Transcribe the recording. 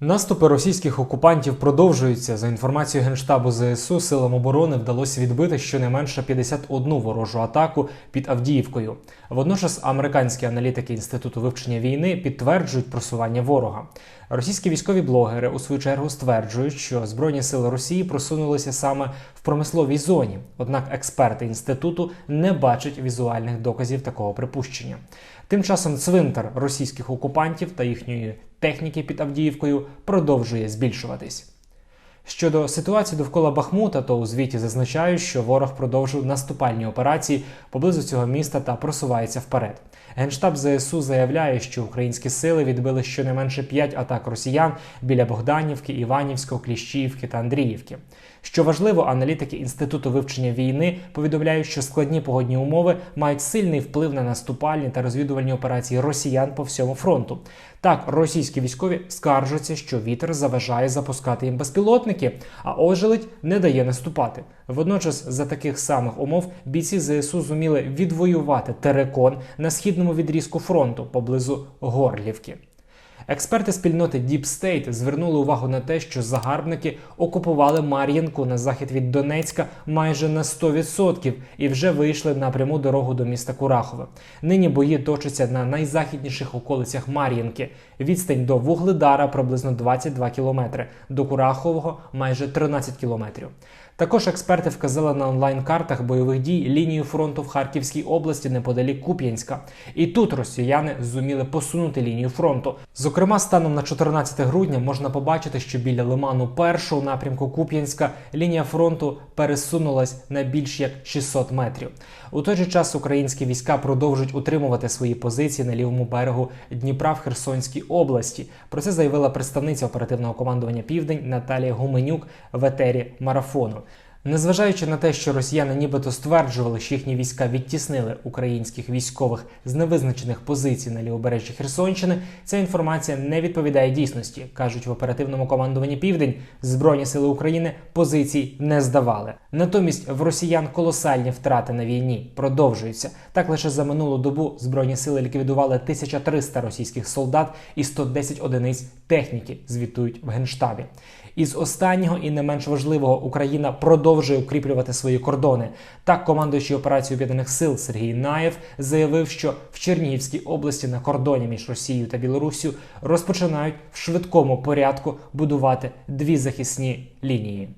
Наступи російських окупантів продовжуються. За інформацією Генштабу ЗСУ, силам оборони вдалося відбити щонайменше 51 ворожу атаку під Авдіївкою. Водночас американські аналітики Інституту вивчення війни підтверджують просування ворога. Російські військові блогери у свою чергу стверджують, що збройні сили Росії просунулися саме в промисловій зоні. Однак експерти інституту не бачать візуальних доказів такого припущення. Тим часом цвинтар російських окупантів та їхньої техніки під Авдіївкою продовжує збільшуватись. Щодо ситуації довкола Бахмута, то у звіті зазначають, що ворог продовжив наступальні операції поблизу цього міста та просувається вперед. Генштаб ЗСУ заявляє, що українські сили відбили щонайменше 5 атак росіян біля Богданівки, Іванівського, Кліщіївки та Андріївки. Що важливо, аналітики Інституту вивчення війни повідомляють, що складні погодні умови мають сильний вплив на наступальні та розвідувальні операції росіян по всьому фронту. Так, російські військові скаржаться, що вітер заважає запускати їм безпілотники, а ожеледь не дає наступати. Водночас, за таких самих умов, бійці ЗСУ зуміли відвоювати терекон на східному відрізку фронту поблизу Горлівки. Експерти спільноти Deep State звернули увагу на те, що загарбники окупували Мар'їнку на захід від Донецька майже на 100% і вже вийшли на пряму дорогу до міста Курахове. Нині бої точаться на найзахідніших околицях Мар'їнки. Відстань до Вугледара приблизно 22 кілометри, до Курахового майже 13 кілометрів. Також експерти вказали на онлайн-картах бойових дій лінію фронту в Харківській області неподалік Куп'янська. І тут росіяни зуміли посунути лінію фронту. Зокрема, станом на 14 грудня можна побачити, що біля лиману першого напрямку Куп'янська лінія фронту пересунулась на більш як 600 метрів. У той же час українські війська продовжують утримувати свої позиції на лівому берегу Дніпра в Херсонській області. Про це заявила представниця оперативного командування Південь Наталія Гуменюк в етері марафону. Незважаючи на те, що росіяни нібито стверджували, що їхні війська відтіснили українських військових з невизначених позицій на лівобережжі Херсонщини, ця інформація не відповідає дійсності. кажуть в оперативному командуванні Південь, збройні сили України позицій не здавали. Натомість в росіян колосальні втрати на війні продовжуються. Так лише за минулу добу збройні сили ліквідували 1300 російських солдат і 110 одиниць техніки. Звітують в генштабі. Із останнього і не менш важливого Україна продовжує укріплювати свої кордони. Так, командуючий операцією об'єднаних сил Сергій Наєв заявив, що в Чернігівській області на кордоні між Росією та Білоруссю розпочинають в швидкому порядку будувати дві захисні лінії.